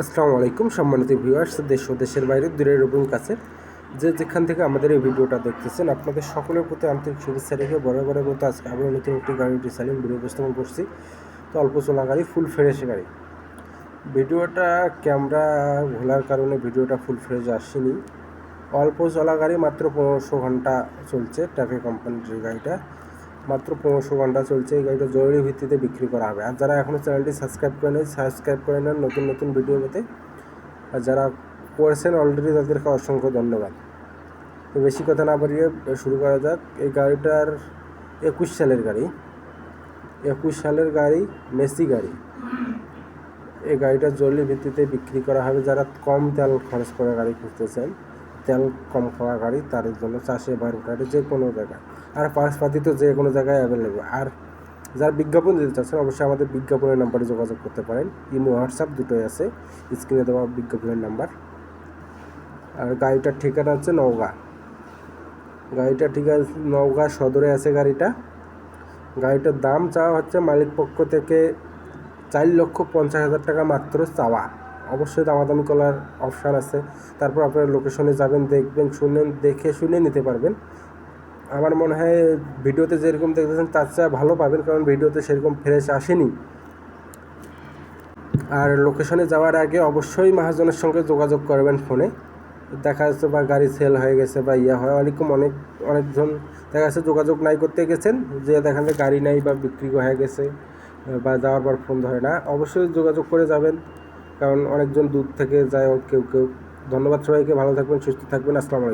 আসসালামু আলাইকুম সম্মানিত ভিউয়ার্স, দেশ ও দেশের বাইরে দূরের এবং কাছে। যে যেখান থেকে আমাদের এই ভিডিওটা দেখতেছেন, আপনাদের সকলের প্রতি আন্তরিক শুভেচ্ছা রেখে বরাবরের মতো আজকে আবার নতুন একটি গাড়ি ডিসাইলিং ভিডিও উপস্থাপন করছি। তো অল্প চলা গাড়ি ফুল ফ্রেশ গাড়ি। ভিডিওটা ক্যামেরা ভোলার কারণে ভিডিওটা ফুল ফ্রেশ আসেনি। অল্প চলা গাড়ি মাত্র পনেরোশো ঘণ্টা চলছে ট্রাফিক কোম্পানির গাড়িটা। মাত্র পনেরোশো ঘণ্টা চলছে, এই গাড়িটা জরুরি ভিত্তিতে বিক্রি করা হবে। আর যারা এখনও চ্যানেলটি সাবস্ক্রাইব করে নেই সাবস্ক্রাইব করে নেন নতুন নতুন ভিডিও পেতে। আর যারা করেছেন অলরেডি তাদেরকে অসংখ্য ধন্যবাদ। তো বেশি কথা না বাড়িয়ে শুরু করা যাক। এই গাড়িটার একুশ সালের গাড়ি। একুশ সালের গাড়ি, মেসি গাড়ি। এই গাড়িটা জরুরি ভিত্তিতে বিক্রি করা হবে। যারা কম তেল খরচ করে গাড়ি খুঁজতেছেন তেল কম খাওয়া গাড়ি, তার জন্য চাষে বা গাড়ি যে কোনো জায়গায়। আর পাশপাতি তো যে কোনো জায়গায় অ্যাভেলেবেল আর যারা বিজ্ঞাপন দিতে চাচ্ছেন, অবশ্যই আমাদের বিজ্ঞাপনের নাম্বারে যোগাযোগ করতে পারেন। ইমো, হোয়াটসঅ্যাপ দুটোই আছে। স্ক্রিনে দেওয়া বিজ্ঞাপনের নাম্বার। আর গাড়িটার ঠিকানা হচ্ছে নওগাঁ। গাড়িটা ঠিক আছে নওগাঁ সদরে আছে গাড়িটা। গাড়িটার দাম চাওয়া হচ্ছে মালিক পক্ষ থেকে চার লক্ষ পঞ্চাশ হাজার টাকা মাত্র চাওয়া। অবশ্যই দামাদামি করার অপশান আছে। তারপর আপনারা লোকেশনে যাবেন, দেখবেন, শুনেন, দেখে শুনে নিতে পারবেন। আমার মনে হয় ভিডিওতে যেরকম দেখতেছেন, তার চেয়ে ভালো পাবেন, কারণ ভিডিওতে সেরকম ফ্রেশ আসেনি। আর লোকেশনে যাওয়ার আগে অবশ্যই মহাজনের সঙ্গে যোগাযোগ করবেন ফোনে। দেখা যাচ্ছে বা গাড়ি সেল হয়ে গেছে বা ইয়া হয় অনেকম অনেক, অনেকজন দেখা যাচ্ছে যোগাযোগ নাই করতে গেছেন, যে দেখা যে গাড়ি নাই বা বিক্রি হয়ে গেছে, বা যাওয়ার পর ফোন ধরে না। অবশ্যই যোগাযোগ করে যাবেন। কারণ অনেকজন দূর থেকে যায়, কেউ কেউ। ধন্যবাদ সবাইকে, ভালো থাকবেন, সুস্থ থাকবেন, আসসালামু আলাইকুম।